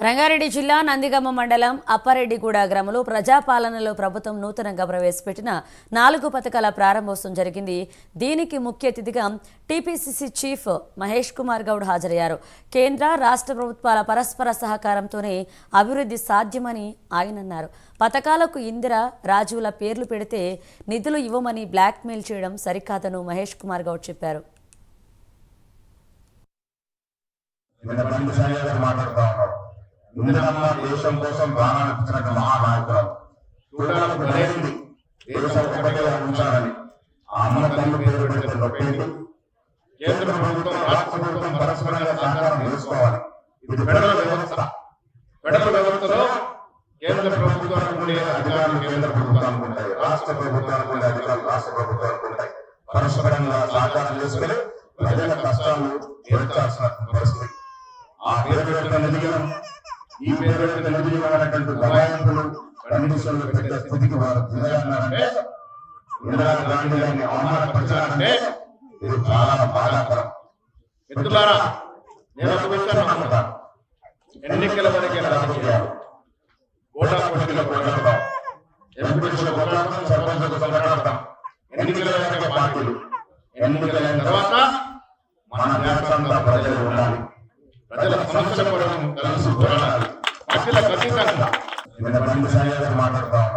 రంగారెడ్డి జిల్లా నందిగమ్మ మండలం అప్పారెడ్డిగూడ గ్రామంలో ప్రజాపాలనలో ప్రభుత్వం నూతనంగా ప్రవేశపెట్టిన నాలుగు పథకాల ప్రారంభోత్సవం జరిగింది. దీనికి ముఖ్య అతిథిగా టీపీసీసీ చీఫ్ మహేష్ కుమార్ గౌడ్ హాజరయ్యారు. కేంద్ర రాష్ట్ర ప్రభుత్వాల పరస్పర సహకారంతోనే అభివృద్ధి సాధ్యమని ఆయన అన్నారు. పథకాలకు ఇందిర రాజుల పేర్లు పెడితే నిధులు ఇవ్వమని బ్లాక్మెయిల్ చేయడం సరికాదను మహేష్ కుమార్ గౌడ్ చెప్పారు. మాట్లాడుతా ఉన్నారు ఇందిరమ్మ దేశం కోసం ప్రాణాలు ఇచ్చినట్టు మహానాయకురాలు. చూడడానికి ధైర్యంది దేశం ఒకటే ఉంచాలని. ఆ అమ్మ తల్లి పేరు పెడితే నొప్పేంటి కేంద్ర ప్రభుత్వం రాష్ట్ర ప్రభుత్వం పరస్పరంగా సహకారం చేసుకోవాలి. ఇది ఫెడరల్ వ్యవస్థ. ఫెడరల్ వ్యవస్థలో కేంద్ర ప్రభుత్వానికి ఉండే అధికారులు కేంద్ర ప్రభుత్వానికి ఉంటాయి. రాష్ట్ర ప్రభుత్వానికి ఉండే అధికారులు రాష్ట్ర ప్రభుత్వానికి ఉంటాయి. పరస్పరంగా సహకారం చేసుకుని ప్రజల కష్టాలు తీర్చాల్సిన పరిస్థితి. ఆ పేరు ఎదిగిన ఈ పేరు దబాయింపులు కండిషన్లు పెట్టే స్థితికి వారు దిగజారినారంటే ఇందిరా గాంధీ గారిని ఇది చాలా బాధాకరం. మిత్రులారా నేను ఒక విషయం నమ్ముతాను ఎన్నికల వరకే రాజకీయాలు. ఓటా పోటీలో పోరాడతాం. ఎంపీటీసీలో పోరాడతాం సర్పంచులకు పోరాడతాం. ఎన్నికల వరకే పార్టీలు. ఎన్నికలైన తర్వాత మన ప్రజలు ఉండాలి. ప్రజల సమస్యల కొరకు కలిసి పోరాడాలి పార్టీల ఖచ్చితంగా నిన్న